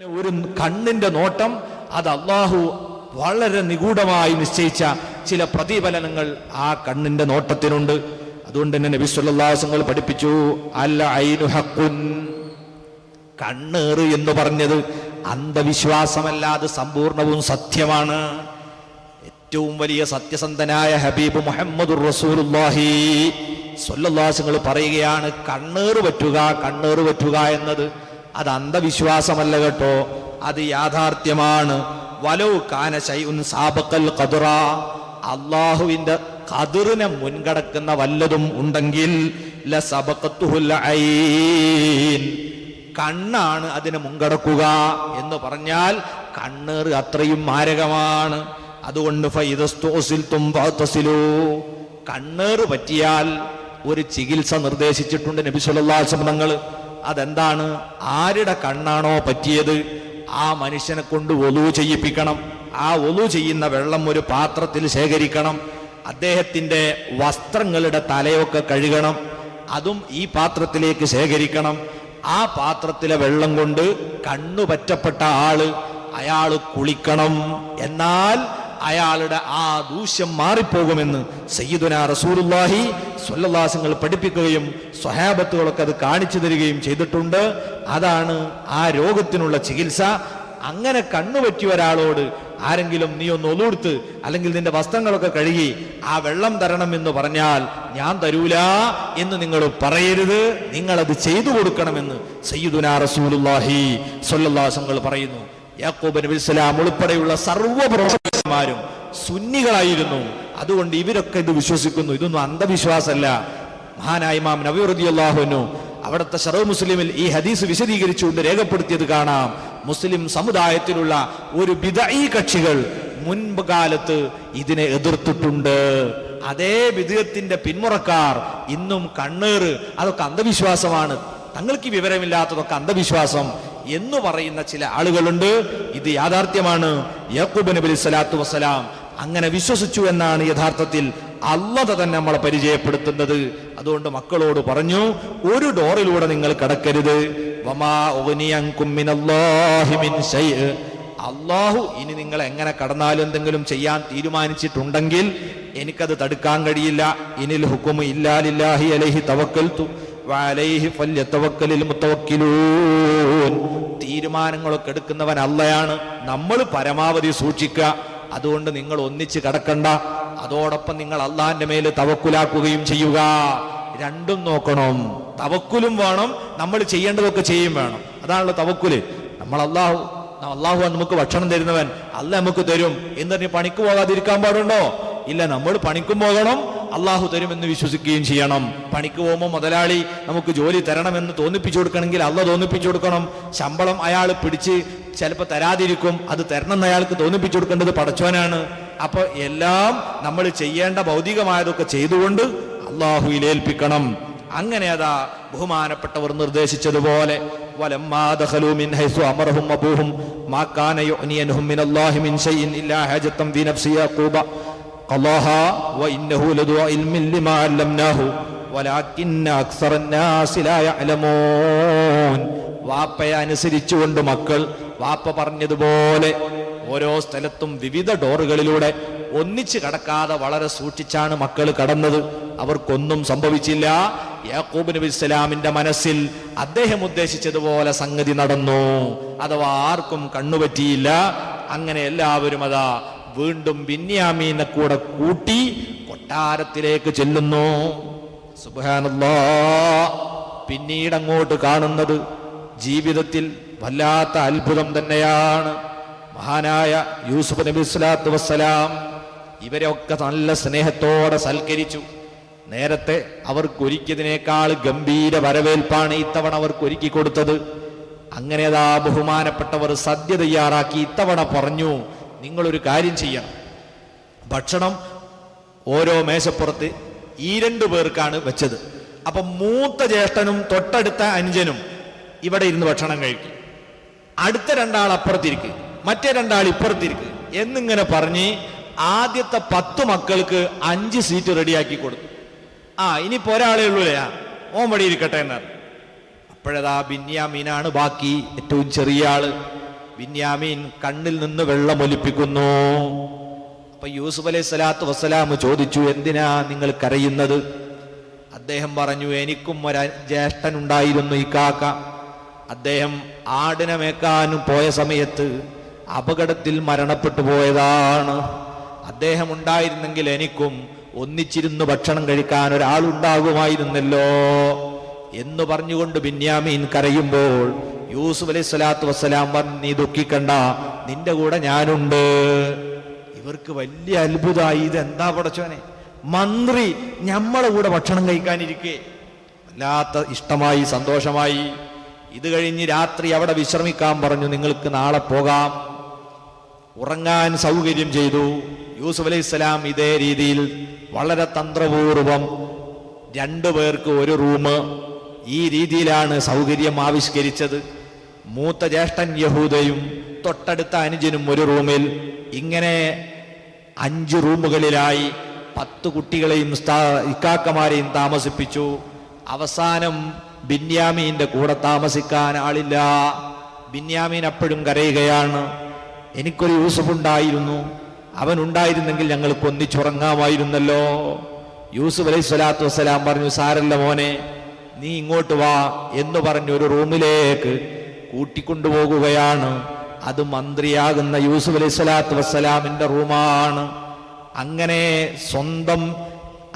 ഒരു കണ്ണിന്റെ നോട്ടം അത് അള്ളാഹു വളരെ നിഗൂഢമായി നിശ്ചയിച്ച ചില പ്രതിഫലനങ്ങൾ ആ കണ്ണിന്റെ നോട്ടത്തിനുണ്ട്. അതുകൊണ്ട് തന്നെ നബി സ്വല്ലാസങ്ങൾ പഠിപ്പിച്ചു അല്ല ഐനു ഹക്കുൻ കണ്ണേറ് എന്ന് പറഞ്ഞത് അന്ധവിശ്വാസമല്ലാതെ സമ്പൂർണവും സത്യമാണ്. ഏറ്റവും വലിയ സത്യസന്ധനായ ഹബീബ് മുഹമ്മദ് റസൂലുള്ളാഹി സ്വല്ലല്ലാസങ്ങൾ പറയുകയാണ് കണ്ണേറ് പറ്റുക കണ്ണേറ് പറ്റുക എന്നത് അത് അന്ധവിശ്വാസമല്ല കേട്ടോ. അത് യാഥാർത്ഥ്യമാണ്. വലോ കാന ശൈഉൻ സാബക്കൽ കതുറ അള്ളാഹുവിന്റെ കതിറിനെ മുൻകടക്കുന്ന വല്ലതും ഉണ്ടെങ്കിൽ കണ്ണാണ് അതിനെ മുൻകടക്കുക എന്ന് പറഞ്ഞാൽ കണ്ണേറ് അത്രയും മാരകമാണ്. അതുകൊണ്ട്. കണ്ണേറ് പറ്റിയാൽ ഒരു ചികിത്സ നിർദ്ദേശിച്ചിട്ടുണ്ട് നബി അലൈഹി തങ്ങൾ അതെന്താണ്? ആരുടെ കണ്ണാണോ പറ്റിയത്? ആ മനുഷ്യനെ കൊണ്ട് ഒലു ചെയ്യിപ്പിക്കണം. ആ ഒലു ചെയ്യുന്ന വെള്ളം ഒരു പാത്രത്തിൽ ശേഖരിക്കണം. അദ്ദേഹത്തിന്റെ വസ്ത്രങ്ങളുടെ തലയൊക്കെ കഴുകണം. അതും ഈ പാത്രത്തിലേക്ക് ശേഖരിക്കണം. ആ പാത്രത്തിലെ വെള്ളം കൊണ്ട് കണ്ണു പറ്റപ്പെട്ട ആൾ അയാൾ കുളിക്കണം. എന്നാൽ അയാളുടെ ആ ദൂഷ്യം മാറിപ്പോകുമെന്ന് സയ്യിദുന റസൂലുള്ളാഹി സ്വല്ലാസങ്ങൾ പഠിപ്പിക്കുകയും സ്വഹാബത്തുകളൊക്കെ അത് കാണിച്ചു തരികയും ചെയ്തിട്ടുണ്ട്. അതാണ് ആ രോഗത്തിനുള്ള ചികിത്സ. അങ്ങനെ കണ്ണു പറ്റിയ ഒരാളോട് ആരെങ്കിലും നീ ഒന്ന് ഒന്നുകൊടുത്ത് അല്ലെങ്കിൽ നിന്റെ വസ്ത്രങ്ങളൊക്കെ കഴുകി ആ വെള്ളം തരണം എന്ന് പറഞ്ഞാൽ ഞാൻ തരൂല എന്ന് നിങ്ങൾ പറയരുത്. നിങ്ങൾ അത് ചെയ്തു കൊടുക്കണമെന്ന് സയ്യിദുന റസൂലുല്ലാഹി സ്വല്ലാസങ്ങൾ പറയുന്നു. യാക്കൂബ് നബി ഇസ്ലാം ഉൾപ്പെടെയുള്ള സർവ പ്രവർത്തകന്മാരും സുന്നികളായിരുന്നു. അതുകൊണ്ട് ഇവരൊക്കെ ഇത് വിശ്വസിക്കുന്നു. ഇതൊന്നും അന്ധവിശ്വാസമല്ല. മഹാനായ ഇമാം നബി അള്ളാഹുനു അവിടുത്തെ ഷറവ് മുസ്ലിമിൽ ഈ ഹദീസ് വിശദീകരിച്ചുകൊണ്ട് രേഖപ്പെടുത്തിയത് കാണാം. മുസ്ലിം സമുദായത്തിലുള്ള ഒരു ബിദഈ കക്ഷികൾ മുൻപ് കാലത്ത് ഇതിനെ എതിർത്തിട്ടുണ്ട്. അതേ വിധയത്തിന്റെ പിന്മുറക്കാർ ഇന്നും കണ്ണേറ്. അതൊക്കെ അന്ധവിശ്വാസമാണ്. തങ്ങൾക്ക് ഈ വിവരമില്ലാത്തതൊക്കെ അന്ധവിശ്വാസം. എന്ന് പറയുന്ന ചില ആളുകളുണ്ട്. ഇത് യാഥാർത്ഥ്യമാണ്. യാക്കൂബ് നബി സ്വലാത്തു വസ്സലാം അങ്ങനെ വിശ്വസിച്ചു എന്നാണ് യഥാർത്ഥത്തിൽ അള്ളത തന്നെ നമ്മളെ പരിചയപ്പെടുത്തുന്നത്. അതുകൊണ്ട് മക്കളോട് പറഞ്ഞു ഒരു ഡോറിലൂടെ നിങ്ങൾ കടക്കരുത്. അള്ളാഹു ഇനി നിങ്ങൾ എങ്ങനെ കടന്നാലും എന്തെങ്കിലും ചെയ്യാൻ തീരുമാനിച്ചിട്ടുണ്ടെങ്കിൽ എനിക്കത് തടുക്കാൻ കഴിയില്ല. ഇനിൽ ഹുക്കുമു ഇല്ലാലില്ലാഹി അലഹി മുത്തവക്കിലൂൻ തീരുമാനങ്ങളൊക്കെ എടുക്കുന്നവൻ അല്ലയാണ് നമ്മൾ പരമാവധി സൂക്ഷിക്കുക അതുകൊണ്ട് നിങ്ങൾ ഒന്നിച്ച് കടക്കണ്ട. അതോടൊപ്പം നിങ്ങൾ അള്ളാന്റെ മേൽ തവക്കുലാക്കുകയും ചെയ്യുക. രണ്ടും നോക്കണം. തവക്കുലും വേണം. നമ്മൾ ചെയ്യേണ്ടതൊക്കെ ചെയ്യും വേണം. അതാണല്ലോ തവക്കുൽ. നമ്മൾ അള്ളാഹു അള്ളാഹു നമുക്ക് ഭക്ഷണം തരുന്നവൻ. അല്ല നമുക്ക് തരും. എന്ന് പറഞ്ഞ് പണിക്ക് പോകാതിരിക്കാൻ പാടുണ്ടോ? ഇല്ല നമ്മൾ പണിക്കും പോകണം. അള്ളാഹു തരുമെന്ന് വിശ്വസിക്കുകയും ചെയ്യണം. പണിക്ക് പോകുമ്പോൾ മുതലാളി നമുക്ക് ജോലി തരണമെന്ന് തോന്നിപ്പിച്ചു കൊടുക്കണമെങ്കിൽ അള്ള തോന്നിപ്പിച്ചു കൊടുക്കണം. ശമ്പളം അയാൾ പിടിച്ച് ചിലപ്പോൾ തരാതിരിക്കും. അത് തരണം എന്ന് അയാൾക്ക് തോന്നിപ്പിച്ചു കൊടുക്കേണ്ടത് പടച്ചോനാണ്. അപ്പൊ എല്ലാം നമ്മൾ ചെയ്യേണ്ട ഭൗതികമായതൊക്കെ ചെയ്തുകൊണ്ട് അള്ളാഹുയിൽ ഏൽപ്പിക്കണം അങ്ങനെ അതാ ബഹുമാനപ്പെട്ടവർ നിർദ്ദേശിച്ചതുപോലെ അമറഹും അബൂഹും മിനല്ലാഹി മിൻ ഇല്ലാ ഫീ قضاها وإنه لذو علم لما علمناه ولكن أكثر الناس لا يعلمون വാപ്പയെ അനുസരിച്ചുകൊണ്ട് മക്കൾ വാപ്പ പറഞ്ഞതുപോലെ ഓരോ സ്ഥലത്തും വിവിധ ഡോറുകളിലൂടെ ഒന്നിച്ച് കടക്കാതെ വളരെ സൂക്ഷിച്ചാണ് മക്കൾ കടന്നത് അവർക്കൊന്നും സംഭവിച്ചില്ല യാക്കൂബ് നബി ഇസ്ലാമിന്റെ മനസ്സിൽ അദ്ദേഹം ഉദ്ദേശിച്ചതുപോലെ സംഗതി നടന്നു അഥവാ ആർക്കും കണ്ണുപറ്റിയില്ല അങ്ങനെ എല്ലാവരും അതാ വീണ്ടും ബിന്യാമീനെ കൂടെ കൂട്ടി കൊട്ടാരത്തിലേക്ക് ചെല്ലുന്നു. സുബാനല്ലോ പിന്നീട് അങ്ങോട്ട് കാണുന്നത് ജീവിതത്തിൽ വല്ലാത്ത അത്ഭുതം തന്നെയാണ്. മഹാനായ യൂസുഫ് നബി സ്വലാത്തു വസ്സലാം ഇവരെയൊക്കെ നല്ല സ്നേഹത്തോടെ സൽക്കരിച്ചു. നേരത്തെ അവർക്കൊരുക്കിയതിനേക്കാൾ ഗംഭീര വരവേൽപ്പാണ് ഇത്തവണ അവർക്ക് ഒരുക്കി കൊടുത്തത്. അങ്ങനെ അതാ ബഹുമാനപ്പെട്ടവർ സദ്യ തയ്യാറാക്കി ഇത്തവണ പറഞ്ഞു. നിങ്ങളൊരു കാര്യം ചെയ്യണം. ഭക്ഷണം ഓരോ മേശപ്പുറത്ത് ഈ രണ്ടു പേർക്കാണ് വെച്ചത്. അപ്പൊ മൂത്ത ജ്യേഷ്ഠനും തൊട്ടടുത്ത അനുജനും ഇവിടെ ഇരുന്ന് ഭക്ഷണം കഴിക്കും. അടുത്ത രണ്ടാൾ അപ്പുറത്തിരിക്ക് മറ്റേ രണ്ടാൾ ഇപ്പുറത്തിരിക്ക് എന്നിങ്ങനെ പറഞ്ഞ് ആദ്യത്തെ പത്ത് മക്കൾക്ക് അഞ്ച് സീറ്റ് റെഡിയാക്കി കൊടുത്തു. ആ ഇനിയിപ്പോ ഒരാളേ ഉള്ളൂലേ വഴി ഇരിക്കട്ടെ എന്നാണ് അപ്പോഴതാ ബിന്യാമീനാണ് ബാക്കി ഏറ്റവും ചെറിയ ആൾ. ബിന്യാമീൻ കണ്ണിൽ നിന്ന് വെള്ളമൊലിപ്പിക്കുന്നു അപ്പൊ യൂസുഫ് അലൈഹി സ്വലാത്തു വസ്സലാം ചോദിച്ചു എന്തിനാ നിങ്ങൾ കരയുന്നത്? അദ്ദേഹം പറഞ്ഞു എനിക്കും ഒരു ജ്യേഷ്ഠൻ ഉണ്ടായിരുന്നു ഈ കാക്ക. അദ്ദേഹം ആടിനെ മേക്കാനും പോയ സമയത്ത് അപകടത്തിൽ മരണപ്പെട്ടു പോയതാണ്. അദ്ദേഹം ഉണ്ടായിരുന്നെങ്കിൽ എനിക്കും ഒന്നിച്ചിരുന്ന് ഭക്ഷണം കഴിക്കാൻ ഒരാളുണ്ടാകുമായിരുന്നല്ലോ എന്ന് പറഞ്ഞുകൊണ്ട് ബിന്യാമീൻ കരയുമ്പോൾ യൂസുഫ് അലൈഹി സ്വലാത്തു വസ്സലാം പറഞ്ഞു നീ ദുഃഖിക്കണ്ട നിന്റെ കൂടെ ഞാനുണ്ട്. ഇവർക്ക് വലിയ അത്ഭുതമായി ഇത് എന്താ പടച്ചോനെ? മന്ത്രി ഞമ്മളെ കൂടെ ഭക്ഷണം കഴിക്കാനിരിക്കെ. വല്ലാത്ത ഇഷ്ടമായി സന്തോഷമായി. ഇത് കഴിഞ്ഞ് രാത്രി അവിടെ വിശ്രമിക്കാൻ പറഞ്ഞു നിങ്ങൾക്ക് നാളെ പോകാം. ഉറങ്ങാൻ സൗകര്യം ചെയ്തു. യൂസുഫ് അലൈഹി സ്വലാം ഇതേ രീതിയിൽ വളരെ തന്ത്രപൂർവം രണ്ടു പേർക്ക് ഒരു റൂം ഈ രീതിയിലാണ് സൗകര്യം ആവിഷ്കരിച്ചത്. മൂത്ത ജ്യേഷ്ഠൻ യഹൂദയും തൊട്ടടുത്ത അനുജനും ഒരു റൂമിൽ ഇങ്ങനെ അഞ്ച് റൂമുകളിലായി പത്ത് കുട്ടികളെയും ഇക്കാക്കമാരെയും താമസിപ്പിച്ചു. അവസാനം ബിന്യാമീന്റെ കൂടെ താമസിക്കാൻ ആളില്ല. ബിന്യാമീൻ അപ്പോഴും കരയുകയാണ്. എനിക്കൊരു യൂസഫ് ഉണ്ടായിരുന്നു. അവൻ ഉണ്ടായിരുന്നെങ്കിൽ ഞങ്ങൾക്ക് ഒന്നിച്ചുറങ്ങാമായിരുന്നല്ലോ യൂസുഫ് അലൈഹി സ്വലാത്തു വസ്സലാം പറഞ്ഞു സാരല്ല മോനെ നീ ഇങ്ങോട്ട് വാ എന്ന് പറഞ്ഞു ഒരു റൂമിലേക്ക് കൂട്ടിക്കൊണ്ടുപോകുകയാണ്. അത് മന്ത്രിയാകുന്ന യൂസുഫ് അലൈഹി സ്വലാത്തു വസ്സലാമിന്റെ റൂമാണ്. അങ്ങനെ സ്വന്തം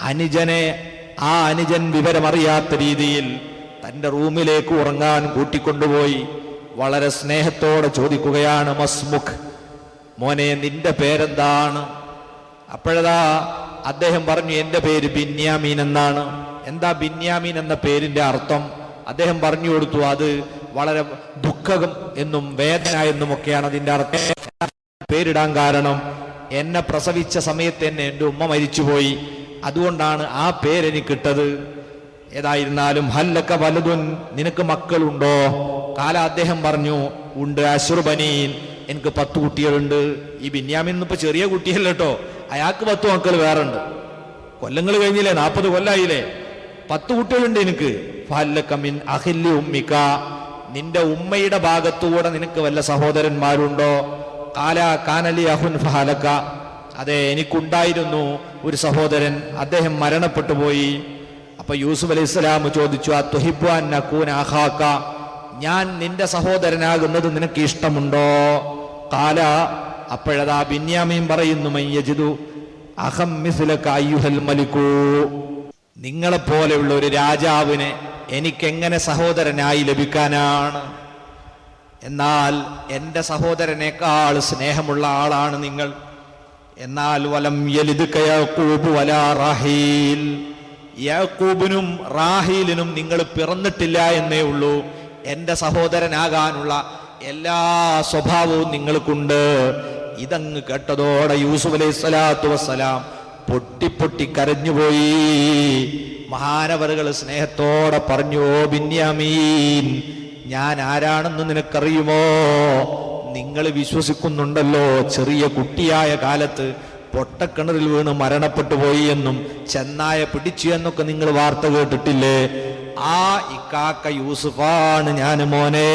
അനുജനെ ആ അനുജൻ വിവരമറിയാത്ത രീതിയിൽ തന്റെ റൂമിലേക്ക് ഉറങ്ങാൻ കൂട്ടിക്കൊണ്ടുപോയി. വളരെ സ്നേഹത്തോടെ ചോദിക്കുകയാണ് മസ്മുഖ് മോനെ നിന്റെ പേരെന്താണ്? അപ്പോഴതാ അദ്ദേഹം പറഞ്ഞു എന്റെ പേര് ബിന്യാമീൻ എന്നാണ്. എന്താ ബിന്യാമീൻ എന്ന പേരിന്റെ അർത്ഥം? അദ്ദേഹം പറഞ്ഞു കൊടുത്തു അത് വളരെ ദുഃഖകം എന്നും വേദന എന്നും ഒക്കെയാണ് അതിന്റെ അർത്ഥം. പേരിടാൻ കാരണം എന്നെ പ്രസവിച്ച സമയത്ത് തന്നെ എന്റെ ഉമ്മ മരിച്ചുപോയി. അതുകൊണ്ടാണ് ആ പേരെനിക്കിട്ടത് ഏതായിരുന്നാലും ഹല്ലക്ക വലുതുൻ നിനക്ക് മക്കളുണ്ടോ? കാല അദ്ദേഹം പറഞ്ഞു ഉണ്ട് അശ്രുബനീൻ എനിക്ക് പത്ത് കുട്ടികളുണ്ട്. ഈ ബിന്യാമിൻ ഇപ്പൊ ചെറിയ കുട്ടിയല്ല കേട്ടോ അയാൾക്ക് പത്ത് മക്കൾ വേറെ ഉണ്ട് കൊല്ലങ്ങൾ കഴിഞ്ഞില്ലേ? നാൽപ്പത് കൊല്ലായില്ലേ? പത്ത് കുട്ടികളുണ്ട് എനിക്ക്. ഫല്ലക്കമിൻ അഹില്ലി ഉമ്മിക്ക. നിന്റെ ഉമ്മയുടെ ഭാഗത്തുകൂടെ നിനക്ക് വല്ല സഹോദരന്മാരുണ്ടോ? കാല കാനലി അഹുൻ ഫഹാലക്ക. അതെ എനിക്കുണ്ടായിരുന്നു ഒരു സഹോദരൻ. അദ്ദേഹം മരണപ്പെട്ടു പോയി. അപ്പൊ യൂസുഫ് അലൈഹി സ്വലാം ചോദിച്ചു ആ തുഹിബ്വാൻ ആഹാക്ക ഞാൻ നിന്റെ സഹോദരനാകുന്നത് നിനക്ക് ഇഷ്ടമുണ്ടോ? കാല അപ്പോഴതാ ബിന്യാമീൻ പറയുന്നു മയ്യജിതു അഹം മിസ്ലക അയ്യുഹൽ മലിക്കൂ. നിങ്ങളെപ്പോലെയുള്ള ഒരു രാജാവിനെ എനിക്കെങ്ങനെ സഹോദരനായി ലഭിക്കാനാണ്? എന്നാൽ എന്റെ സഹോദരനേക്കാൾ സ്നേഹമുള്ള ആളാണ് നിങ്ങൾ. എന്നാൽ വലം യലിത് കയാക്കൂബ് വലാ റാഹീൽ. യാക്കൂബിനും റാഹീലിനും നിങ്ങൾ പിറന്നിട്ടില്ല എന്നേ ഉള്ളൂ. എന്റെ സഹോദരനാകാനുള്ള എല്ലാ സ്വഭാവവും നിങ്ങൾക്കുണ്ട്. ഇതങ്ങ് കേട്ടതോടെ യൂസുഫ് അലൈഹി സ്വലാത്തു വസ്സലാം പൊട്ടി പൊട്ടി കരഞ്ഞുപോയി മഹാനവറുകൾ സ്നേഹത്തോടെ പറഞ്ഞു ഓ ബിന്യാമീൻ ഞാൻ ആരാണെന്ന് നിനക്കറിയുമോ? നിങ്ങൾ വിശ്വസിക്കുന്നുണ്ടല്ലോ ചെറിയ കുട്ടിയായ കാലത്ത് പൊട്ടക്കിണറിൽ വീണ് മരണപ്പെട്ടു പോയി എന്നും ചെന്നായ പിടിച്ചു എന്നൊക്കെ നിങ്ങൾ വാർത്ത കേട്ടിട്ടില്ലേ? ആ ഇക്കാക്ക യൂസുഫാണ് ഞാൻ മോനെ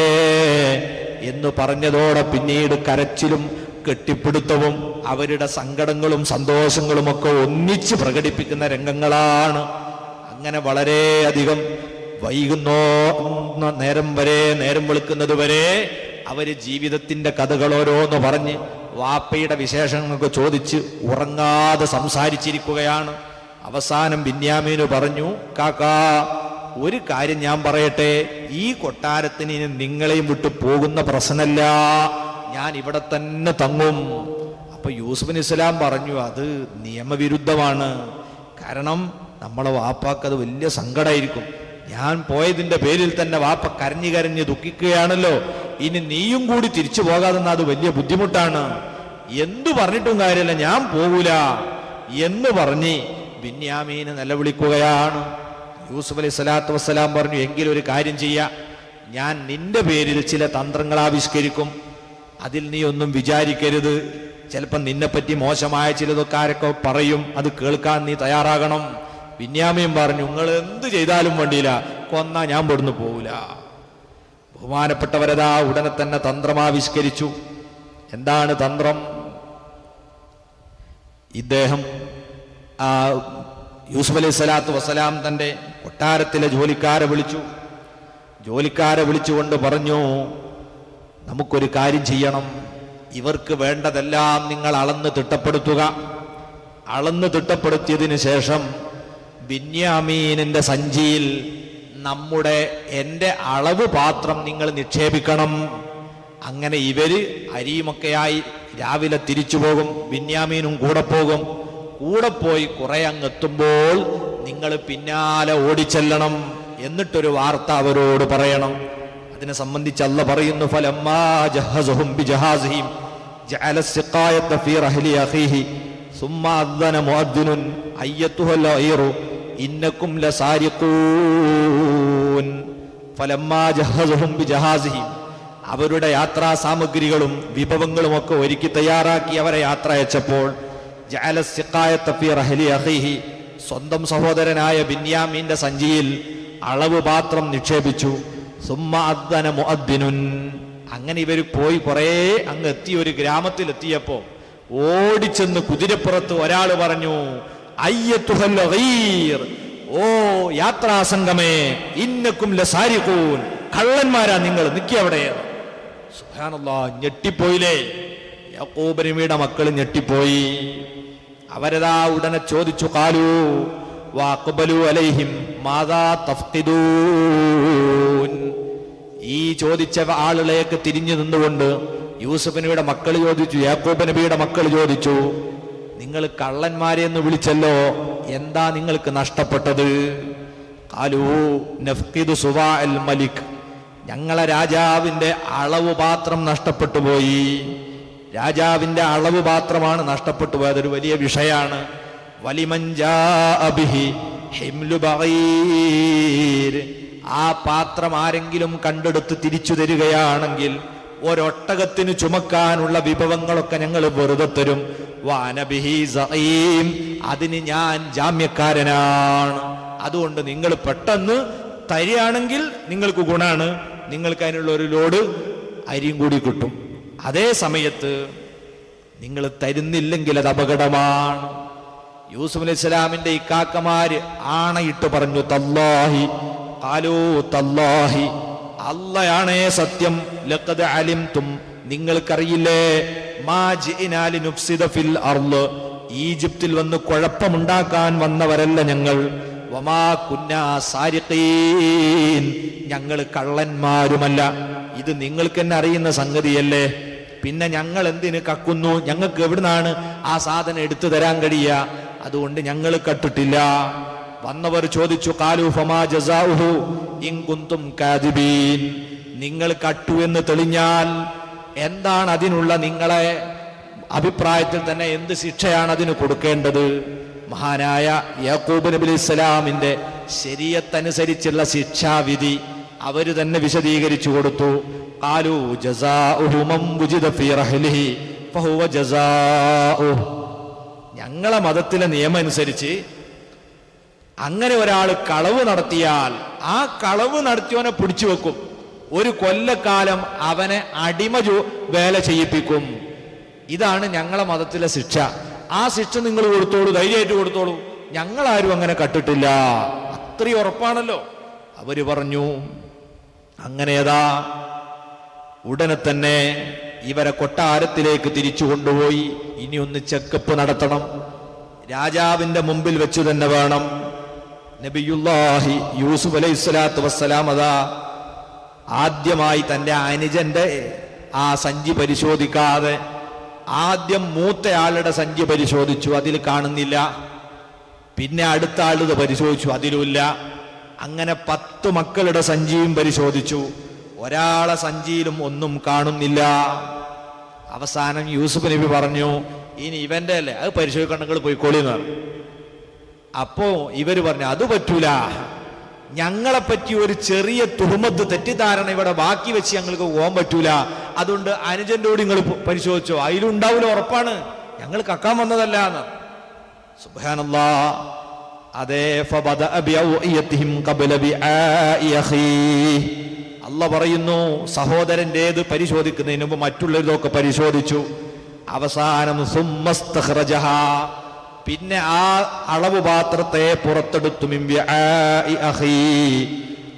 എന്ന് പറഞ്ഞതോടെ പിന്നീട് കരച്ചിലും കെട്ടിപ്പിടുത്തവും അവരുടെ സങ്കടങ്ങളും സന്തോഷങ്ങളും ഒക്കെ ഒന്നിച്ച് പ്രകടിപ്പിക്കുന്ന രംഗങ്ങളാണ്. അങ്ങനെ വളരെയധികം വൈകുന്നോ നേരം വരെ നേരം വെളുക്കുന്നത് വരെ അവർ ജീവിതത്തിന്റെ കഥകൾ ഓരോന്ന് പറഞ്ഞ് വാപ്പയുടെ വിശേഷങ്ങളൊക്കെ ചോദിച്ച് ഉറങ്ങാതെ സംസാരിച്ചിരിക്കുകയാണ്. അവസാനം ബിന്യാമീന് പറഞ്ഞു കാക്കാ ഒരു കാര്യം ഞാൻ പറയട്ടെ. ഈ കൊട്ടാരത്തിന് ഇനി നിങ്ങളെയും വിട്ടു പോകുന്ന പ്രശ്നമല്ല. ഞാൻ ഇവിടെ തന്നെ തങ്ങും. അപ്പൊ യൂസുഫ് ഇസ്ലാം പറഞ്ഞു അത് നിയമവിരുദ്ധമാണ്. കാരണം നമ്മളെ വാപ്പാക്ക് അത് വലിയ സങ്കടമായിരിക്കും ഞാൻ പോയതിന്റെ പേരിൽ തന്നെ വാപ്പ കരഞ്ഞു കരഞ്ഞ് ദുഃഖിക്കുകയാണല്ലോ. ഇനി നീയും കൂടി തിരിച്ചു പോകാതെന്ന അത് വലിയ ബുദ്ധിമുട്ടാണ്. എന്തു പറഞ്ഞിട്ടും കാര്യമില്ല ഞാൻ പോകൂല എന്ന് പറഞ്ഞ് ബിന്യാമീനെ നിലവിളിക്കുകയാണ്. യൂസുഫ് അലൈഹി സ്വലാത്തു വസ്സലാം പറഞ്ഞു എങ്കിലും ഒരു കാര്യം ചെയ്യാം. ഞാൻ നിന്റെ പേരിൽ ചില തന്ത്രങ്ങൾ ആവിഷ്കരിക്കും. അതിൽ നീ ഒന്നും വിചാരിക്കരുത്. ചിലപ്പം നിന്നെപ്പറ്റി മോശമായ ചിലതൊക്കെ ആരൊക്കെ പറയും. അത് കേൾക്കാൻ നീ തയ്യാറാകണം. വിന്യാമയും പറഞ്ഞു നിങ്ങൾ എന്ത് ചെയ്താലും വേണ്ടിയില്ല കൊന്നാ ഞാൻ പെടുന്നു പോവില്ല. ബഹുമാനപ്പെട്ടവരതാ ഉടനെ തന്നെ തന്ത്രമാവിഷ്കരിച്ചു എന്താണ് തന്ത്രം? ഇദ്ദേഹം ആ യൂസുഫ് അലൈഹി സ്വലാത്തു വസ്സലാം തന്റെ കൊട്ടാരത്തിലെ ജോലിക്കാരെ വിളിച്ചു. ജോലിക്കാരെ വിളിച്ചുകൊണ്ട് പറഞ്ഞു നമുക്കൊരു കാര്യം ചെയ്യണം. ഇവർക്ക് വേണ്ടതെല്ലാം നിങ്ങൾ അളന്ന് തിട്ടപ്പെടുത്തുക. അളന്ന് തിട്ടപ്പെടുത്തിയതിന് ശേഷം ബിന്യാമീനിന്റെ സഞ്ചിയിൽ നമ്മുടെ എന്റെ അളവ് പാത്രം നിങ്ങൾ നിക്ഷേപിക്കണം. അങ്ങനെ ഇവർ അരിയുമൊക്കെയായി രാവിലെ തിരിച്ചു പോകും ബിന്യാമീനും കൂടെ പോകും. കൂടെ പോയി കുറെ അങ്ങെത്തുമ്പോൾ നിങ്ങൾ പിന്നാലെ ഓടിച്ചെല്ലണം. എന്നിട്ടൊരു വാർത്ത അവരോട് പറയണം. അതിനെ സംബന്ധിച്ച് അല്ല പറയുന്നു അവരുടെ യാത്രാ സാമഗ്രികളും വിഭവങ്ങളും ഒക്കെ ഒരുക്കി തയ്യാറാക്കി അവരെ യാത്ര അയച്ചപ്പോൾ സ്വന്തം സഹോദരനായ ബിന്യാമിന്റെ സഞ്ചിയിൽ അളവ് പാത്രം നിക്ഷേപിച്ചു. സുമ്മ അദ്ദന മുഅദ്ദിനുൻ. അങ്ങനെ ഇവർ പോയി കുറേ അങ്ങ് എത്തി ഒരു ഗ്രാമത്തിൽ എത്തിയപ്പോ ഓടിച്ചെന്ന് കുതിരപ്പുറത്ത് ഒരാൾ പറഞ്ഞു. ഓ യാത്രാസംഗമേ ഇന്നക്കും കള്ളന്മാരാ നിങ്ങൾ നിൽക്കിയവിടെ ഞെട്ടിപ്പോയില്ലേ? യാക്കോബ് നബിയുടെ മക്കൾ ഞെട്ടിപ്പോയി. അവരതാ ഉടനെ ചോദിച്ചു കാലു വാക്കുബലു അലൈഹിം മാതാ തഫ്തിദൂൻ ഈ ചോദിച്ച ആളുകളെയൊക്കെ തിരിഞ്ഞു നിന്നുകൊണ്ട് യൂസഫ് നബിയുടെ മക്കൾ ചോദിച്ചു യാക്കോബ് നബിയുടെ മക്കൾ ചോദിച്ചു നിങ്ങൾ കള്ളന്മാരെ എന്ന് വിളിച്ചല്ലോ എന്താ നിങ്ങൾക്ക് നഷ്ടപ്പെട്ടത്? മലിക്. ഞങ്ങളെ രാജാവിന്റെ അളവ് പാത്രം നഷ്ടപ്പെട്ടു പോയി. രാജാവിന്റെ അളവ് പാത്രമാണ് നഷ്ടപ്പെട്ടു പോയത് ഒരു വലിയ വിഷയാണ്. വലിമഞ്ചാ അബിഹി ഹിംലു ബഗീർ. ആ പാത്രം ആരെങ്കിലും കണ്ടെടുത്ത് തിരിച്ചു തരികയാണെങ്കിൽ ഒരൊട്ടകത്തിന് ചുമക്കാനുള്ള വിഭവങ്ങളൊക്കെ ഞങ്ങൾ വെറുതെ തരും. അതിന് ഞാൻ ജാമ്യക്കാരനാണ്. അതുകൊണ്ട് നിങ്ങൾ പെട്ടെന്ന് തരികയാണെങ്കിൽ നിങ്ങൾക്ക് ഗുണാണ്. നിങ്ങൾക്ക് അതിനുള്ള ഒരു ലോഡ് അരിയും കൂടി കിട്ടും. അതേ സമയത്ത് നിങ്ങൾ തരുന്നില്ലെങ്കിൽ അത് അപകടമാണ്. യൂസുഫ് അലൈഹി സ്വലാമിന്റെ ഇക്കാക്കമാര് ആണയിട്ട് പറഞ്ഞു തല്ലാഹി കാലോ തല്ലാഹി. സത്യം. നിങ്ങൾക്കറിയില്ലേ? ജിഇനാ ലിനുഫ്സിദ ഫിൽ അർൾ ഈജിപ്തിൽ വന്ന് കുഴപ്പമുണ്ടാക്കാൻ വന്നവരല്ല ഞങ്ങൾ. വമാ കുന്നാ സാരിഖീൻ. ഞങ്ങൾ കള്ളന്മാരുമല്ല. ഇത് നിങ്ങൾക്ക് തന്നെ അറിയുന്ന സംഗതിയല്ലേ? പിന്നെ ഞങ്ങൾ എന്തിന് കക്കുന്നു? ഞങ്ങൾക്ക് എവിടുന്നാണ് ആ സാധനം എടുത്തു തരാൻ കഴിയുക? അതുകൊണ്ട് ഞങ്ങൾ കട്ടിട്ടില്ല. വന്നവർ ചോദിച്ചു കാലു ഫമാ ജസാഉഹു? ഇൻ കുന്തും കാദിബീൻ. നിങ്ങൾ കട്ടു എന്ന് തെളിഞ്ഞാൽ എന്താണ് അതിനുള്ള നിങ്ങളെ അഭിപ്രായത്തിൽ തന്നെ എന്ത് ശിക്ഷയാണ് അതിന് കൊടുക്കേണ്ടത്? മഹാനായ യാക്കൂബ് നബി ഇസ്ലാമിന്റെ ശരീരത്തനുസരിച്ചുള്ള ശിക്ഷാവിധി അവർ തന്നെ വിശദീകരിച്ചു കൊടുത്തു. കാലു ജസാഉഹു ഞങ്ങളെ മതത്തിലെ നിയമം അനുസരിച്ച് അങ്ങനെ ഒരാൾ കളവ് നടത്തിയാൽ ആ കളവ് നടത്തിയവനെ പിടിച്ചു വെക്കും. ഒരു കൊല്ലക്കാലം അവനെ അടിമ വേല ചെയ്യിപ്പിക്കും. ഇതാണ് ഞങ്ങളെ മതത്തിലെ ശിക്ഷ. ആ ശിക്ഷ നിങ്ങൾ കൊടുത്തോളൂ ധൈര്യമായിട്ട് കൊടുത്തോളൂ. ആരും അങ്ങനെ കട്ടിട്ടില്ല. അത്രയും ഉറപ്പാണല്ലോ. അവർ പറഞ്ഞു അങ്ങനെയതാ ഉടനെ തന്നെ ഇവരെ കൊട്ടാരത്തിലേക്ക് തിരിച്ചു കൊണ്ടുപോയി ഇനി ഒന്ന് ചെക്കപ്പ് നടത്തണം. രാജാവിന്റെ മുമ്പിൽ വെച്ചു തന്നെ വേണം. നബിയുല്ലാഹി യൂസുഫ് അലൈഹി സ്വലാത്തു വസ്സലാം അതാ ആദ്യമായി തന്റെ അനുജന്റെ ആ സഞ്ചി പരിശോധിക്കാതെ ആദ്യം മൂത്തയാളുടെ സഞ്ചി പരിശോധിച്ചു അതിൽ കാണുന്നില്ല. പിന്നെ അടുത്ത ആളിത് പരിശോധിച്ചു അതിലുമില്ല. അങ്ങനെ പത്ത് മക്കളുടെ സഞ്ചിയും പരിശോധിച്ചു. ഒരാളെ സഞ്ചിയിലും ഒന്നും കാണുന്നില്ല. അവസാനം യൂസുഫ് നബി പറഞ്ഞു ഇനി ഇവന്റെ അല്ലേ അത് പരിശോധിക്കണ്ടെങ്കിൽ പോയിക്കോളി എന്ന് പറഞ്ഞു. അപ്പോ ഇവർ പറഞ്ഞു അത് പറ്റൂല. ഞങ്ങളെ പറ്റി ഒരു ചെറിയ തുഹമത്ത് തെറ്റിദ്ധാരണ ഇവിടെ ബാക്കി വെച്ച് ഞങ്ങൾക്ക് പോകാൻ പറ്റൂല. അതുകൊണ്ട് അനുജന്റെ കൂടി നിങ്ങൾ പരിശോധിച്ചോ. അതിലുണ്ടാവില്ല ഉറപ്പാണ്. ഞങ്ങൾ കക്കാൻ വന്നതല്ല എന്ന്. സുബ്ഹാനല്ലാ. അതേ അല്ല പറയുന്നു സഹോദരന്റേത് പരിശോധിക്കുന്നതിന് മുമ്പ് മറ്റുള്ളവരിതൊക്കെ പരിശോധിച്ചു. അവസാനം. പിന്നെ ആ അളവ് പാത്രത്തെ പുറത്തെടുത്തു.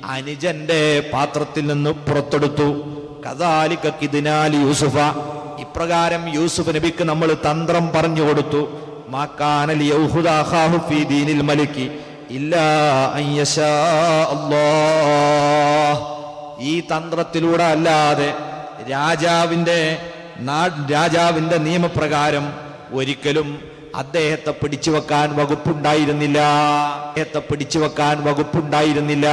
അനുജന്റെ പാത്രത്തിൽ നിന്ന് പുറത്തെടുത്തു. കദാലിക കിദ്നാലി യൂസുഫ. ഇപ്രകാരം യൂസുഫ് നബിക്ക് നമ്മൾ തന്ത്രം പറഞ്ഞു കൊടുത്തു. മലിക്കി ഈ തന്ത്രത്തിലൂടെ അല്ലാതെ രാജാവിന്റെ രാജാവിന്റെ നിയമപ്രകാരം ഒരിക്കലും അദ്ദേഹത്തെ പിടിച്ചു വെക്കാൻ വകുപ്പുണ്ടായിരുന്നില്ല. അദ്ദേഹത്തെ പിടിച്ചു വെക്കാൻ വകുപ്പുണ്ടായിരുന്നില്ല.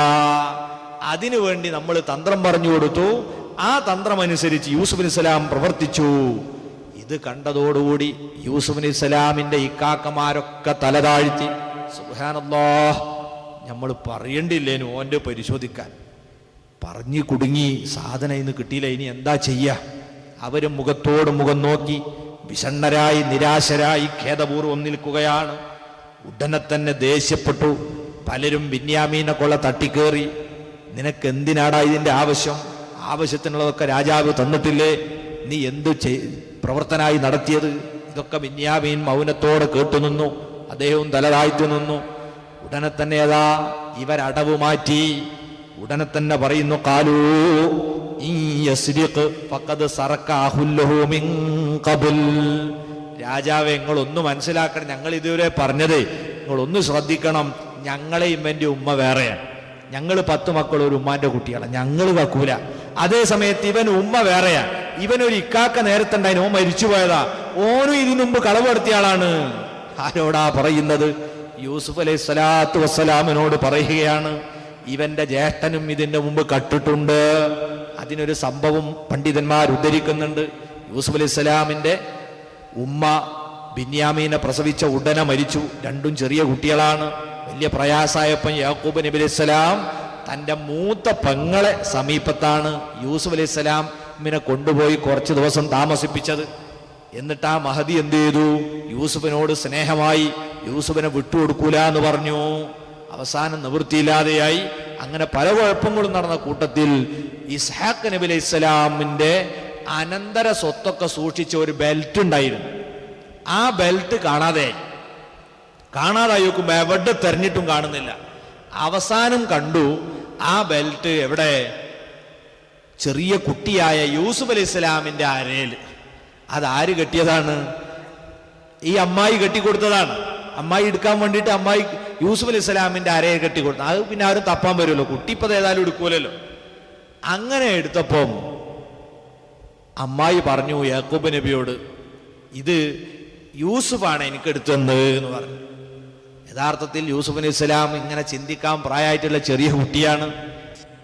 അതിനുവേണ്ടി നമ്മൾ തന്ത്രം പറഞ്ഞു കൊടുത്തു. ആ തന്ത്രം അനുസരിച്ച് യൂസുഫ് അലൈഹി പ്രവർത്തിച്ചു. ഇത് കണ്ടതോടുകൂടി യൂസുഫ് അലി സ്വലാമിന്റെ ഇക്കാക്കമാരൊക്കെ തലതാഴ്ത്തി സുഹാനല്ലോ നമ്മൾ പറയണ്ടില്ലേനു ഓന്റെ പരിശോധിക്കാൻ? പറഞ്ഞു കുടുങ്ങി സാധനം ഇന്ന് കിട്ടിയില്ല ഇനി എന്താ ചെയ്യ? അവരും മുഖത്തോട് മുഖം നോക്കി വിഷണ്ണരായി നിരാശരായി ഖേദപൂർവം നിൽക്കുകയാണ്. ഉടനെ തന്നെ ദേഷ്യപ്പെട്ടു. പലരും ബിന്യാമീനെ കൊള്ള തട്ടിക്കേറി. നിനക്ക് എന്തിനാടാ ഇതിന്റെ ആവശ്യം? ആവശ്യത്തിനുള്ളതൊക്കെ രാജാവ് തന്നിട്ടില്ലേ? നീ എന്ത് പ്രവർത്തനായി നടത്തിയത്? ഇതൊക്കെ ബിന്യാമീൻ മൗനത്തോടെ കേട്ടുനിന്നു അദ്ദേഹവും തലതാഴ്ത്തി നിന്നു. ഉടനെ തന്നെ അതാ ഇവരടവ് മാറ്റി. ഉടനെ തന്നെ പറയുന്നു കാലൂ രാജാവ് നിങ്ങൾ ഒന്ന് മനസ്സിലാക്കണം ഞങ്ങൾ ഇതുവരെ പറഞ്ഞത് നിങ്ങൾ ഒന്ന് ശ്രദ്ധിക്കണം ഞങ്ങളെ എന്റെ ഉമ്മ വേറെയാണ് ഞങ്ങൾ പത്ത് മക്കൾ ഒരു ഉമ്മാന്റെ കുട്ടികളാണ് ഞങ്ങൾ വെക്കൂല. അതേ സമയത്ത് ഇവൻ ഉമ്മ വേറെയാണ് ഇവനൊരു ഇക്കാക്ക നേരത്തെ ഉണ്ടായി ഓ മരിച്ചു പോയതാ. ഓനും ഇതിനു മുമ്പ് കളവ് നടത്തിയ ആളാണ്. ആരോടാ പറയുന്നത്? യൂസുഫ് അലൈഹി സ്വലാത്തു വസ്സലാമിനോട് പറയുകയാണ് ഇവന്റെ ജ്യേഷ്ഠനും ഇതിന്റെ മുമ്പ് കട്ടിട്ടുണ്ട്. അതിനൊരു സംഭവം പണ്ഡിതന്മാർ ഉദ്ധരിക്കുന്നുണ്ട്. യൂസുഫ് അലി സ്വലാമിന്റെ ഉമ്മ ബിന്യാമീനെ പ്രസവിച്ച ഉടനെ മരിച്ചു. രണ്ടും ചെറിയ കുട്ടികളാണ്. വലിയ പ്രയാസമായപ്പം യാക്കൂബ് നബി അലൈഹി സ്വലാം തന്റെ മൂത്ത പെങ്ങളെ സമീപത്താണ് യൂസുഫ് അലൈഹി സ്വലാമിനെ കൊണ്ടുപോയി കുറച്ച് ദിവസം താമസിപ്പിച്ചത്. എന്നിട്ട് ആ മഹതി എന്ത് ചെയ്തു? യൂസുഫിനോട് സ്നേഹമായി യൂസുഫിനെ വിട്ടുകൊടുക്കൂല എന്ന് പറഞ്ഞു. അവസാനം നിവൃത്തിയില്ലാതെയായി. അങ്ങനെ പല കുഴപ്പങ്ങളും നടന്ന കൂട്ടത്തിൽ ഇസ്ഹാഖ് നബി അലൈഹി സ്വലാമിന്റെ അനന്തര സ്വത്തൊക്കെ സൂക്ഷിച്ച ഒരു ബെൽറ്റ് ഉണ്ടായിരുന്നു. ആ ബെൽറ്റ് കാണാതെ കാണാതായി നോക്കുമ്പോൾ എവിടെ തെരഞ്ഞിട്ടും കാണുന്നില്ല. അവസാനം കണ്ടു ആ ബെൽറ്റ് എവിടെ? ചെറിയ കുട്ടിയായ യൂസുഫ് അലൈഹി സ്വലാമിന്റെ അരയിൽ. അത് ആര് കെട്ടിയതാണ്? ഈ അമ്മായി കെട്ടിക്കൊടുത്തതാണ്. അമ്മായി എടുക്കാൻ വേണ്ടിയിട്ട് അമ്മായി യൂസുഫ് അലി ഇസ്ലാമിന്റെ അരയെ കെട്ടിക്കൊടുത്തു അത് പിന്നെ ആരും തപ്പാൻ വരുമല്ലോ. കുട്ടി ഇപ്പൊ അത് ഏതായാലും എടുക്കൂലല്ലോ അങ്ങനെ എടുത്തപ്പം അമ്മായി പറഞ്ഞു യാക്കൂബ് നബിയോട് ഇത് യൂസുഫാണ് എനിക്ക് എടുത്തത് എന്ന് പറഞ്ഞു. യഥാർത്ഥത്തിൽ യൂസുഫ് അലി ഇസ്ലാം ഇങ്ങനെ ചിന്തിക്കാൻ പ്രായമായിട്ടുള്ള ചെറിയ കുട്ടിയാണ്.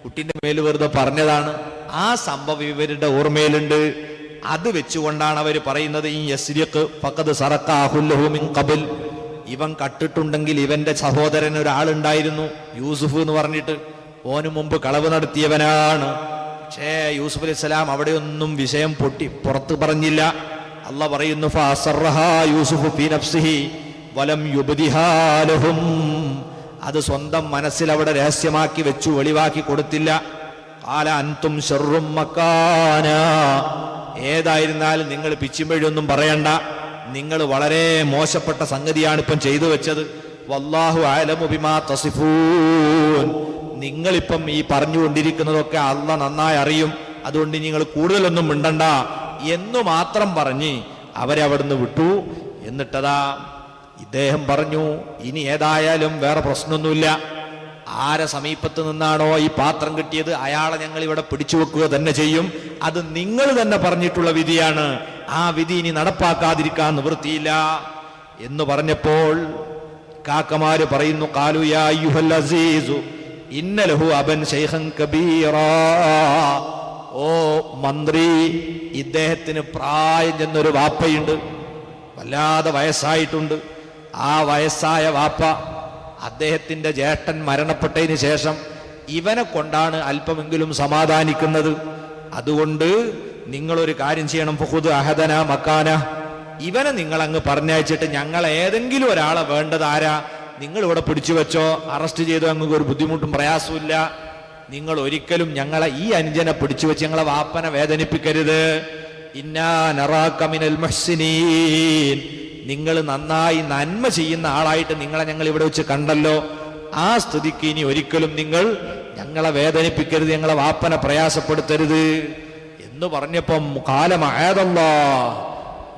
കുട്ടിന്റെ മേൽ വെറുതെ പറഞ്ഞതാണ്. ആ സംഭവം ഇവരുടെ ഓർമ്മയിലുണ്ട്. അത് വെച്ചുകൊണ്ടാണ് അവർ പറയുന്നത് ഈ യസ്രിയക്ക് പക്കത് സറക്കാഹുല്ലഹുമിൻ കബിൽ ഇവൻ കട്ടിട്ടുണ്ടെങ്കിൽ ഇവന്റെ സഹോദരൻ ഒരാളുണ്ടായിരുന്നു യൂസുഫ് എന്ന് പറഞ്ഞിട്ട്. ഓന് മുമ്പ് കളവ് നടത്തിയവനാണ്. പക്ഷേ യൂസുഫ് അലൈഹി സ്വലാം അവിടെയൊന്നും വിഷയം പൊട്ടി പുറത്തു പറഞ്ഞില്ല. അല്ല പറയുന്നു യൂസുഫ് വലം യുബദിഹാലഹും അത് സ്വന്തം മനസ്സിൽ അവിടെ രഹസ്യമാക്കി വെച്ചു വെളിവാക്കി കൊടുത്തില്ല. കാല അൻതും ഷെറും മക്കാന. ഏതായിരുന്നാലും നിങ്ങൾ പിച്ചിമ്പഴിയൊന്നും പറയണ്ട. നിങ്ങൾ വളരെ മോശപ്പെട്ട സംഗതിയാണ് ഇപ്പം ചെയ്തു വെച്ചത്. വല്ലാഹു ആലമു ബിമാ തസിഫൂൻ. നിങ്ങളിപ്പം ഈ പറഞ്ഞുകൊണ്ടിരിക്കുന്നതൊക്കെ അല്ല നന്നായി അറിയും. അതുകൊണ്ട് നിങ്ങൾ കൂടുതലൊന്നും മിണ്ടണ്ട. എന്നു മാത്രം പറഞ്ഞ് അവരെ അവിടുന്ന് വിട്ടു. എന്നിട്ടതാ ഇദ്ദേഹം പറഞ്ഞു ഇനി ഏതായാലും വേറെ പ്രശ്നമൊന്നുമില്ല. ആരെ സമീപത്ത് നിന്നാണോ ഈ പാത്രം കിട്ടിയത്? അയാളെ ഞങ്ങൾ ഇവിടെ പിടിച്ചു വെക്കുക തന്നെ ചെയ്യും. അത് നിങ്ങൾ തന്നെ പറഞ്ഞിട്ടുള്ള വിധിയാണ്. ആ വിധി ഇനി നടപ്പാക്കാതിരിക്കാൻ നിവൃത്തിയില്ല എന്ന് പറഞ്ഞപ്പോൾ കാക്കമാര് പറയുന്നു കാലു ഇന്നലഹു അബൻ കബീറ. ഓ മന്ത്രി ഇദ്ദേഹത്തിന് പ്രായം ചെന്നൊരു വാപ്പയുണ്ട് വല്ലാതെ വയസ്സായിട്ടുണ്ട്. ആ വയസ്സായ വാപ്പ അദ്ദേഹത്തിന്റെ ജ്യേഷ്ഠൻ മരണപ്പെട്ടതിന് ശേഷം ഇവനെ കൊണ്ടാണ് അല്പമെങ്കിലും സമാധാനിക്കുന്നത്. അതുകൊണ്ട് നിങ്ങളൊരു കാര്യം ചെയ്യണം. ഫുഹുദ് അഹദന മക്കാന. ഇവനെ നിങ്ങൾ അങ്ങ് പറഞ്ഞയച്ചിട്ട് ഞങ്ങൾ ഏതെങ്കിലും ഒരാളെ വേണ്ടത് ആരാ? നിങ്ങൾ ഇവിടെ പിടിച്ചു വെച്ചോ? അറസ്റ്റ് ചെയ്തോ? അങ്ങ് ഒരു ബുദ്ധിമുട്ടും പ്രയാസമില്ല നിങ്ങൾ ഒരിക്കലും ഞങ്ങളെ ഈ അനുജനെ പിടിച്ചു വെച്ച് ഞങ്ങളെ വാപ്പനെ വേദനിപ്പിക്കരുത്. ഇന്നാ നറാക മുഹ്സിനീൻ. നിങ്ങൾ നന്നായി നന്മ ചെയ്യുന്ന ആളായിട്ട് നിങ്ങളെ ഞങ്ങൾ ഇവിടെ വെച്ച് കണ്ടല്ലോ. ആ സ്ഥിതിക്ക് ഇനി ഒരിക്കലും നിങ്ങൾ ഞങ്ങളെ വേദനിപ്പിക്കരുത് ഞങ്ങളെ വാപ്പനെ പ്രയാസപ്പെടുത്തരുത്. എന്ന് പറഞ്ഞപ്പം കാലമായതല്ലാ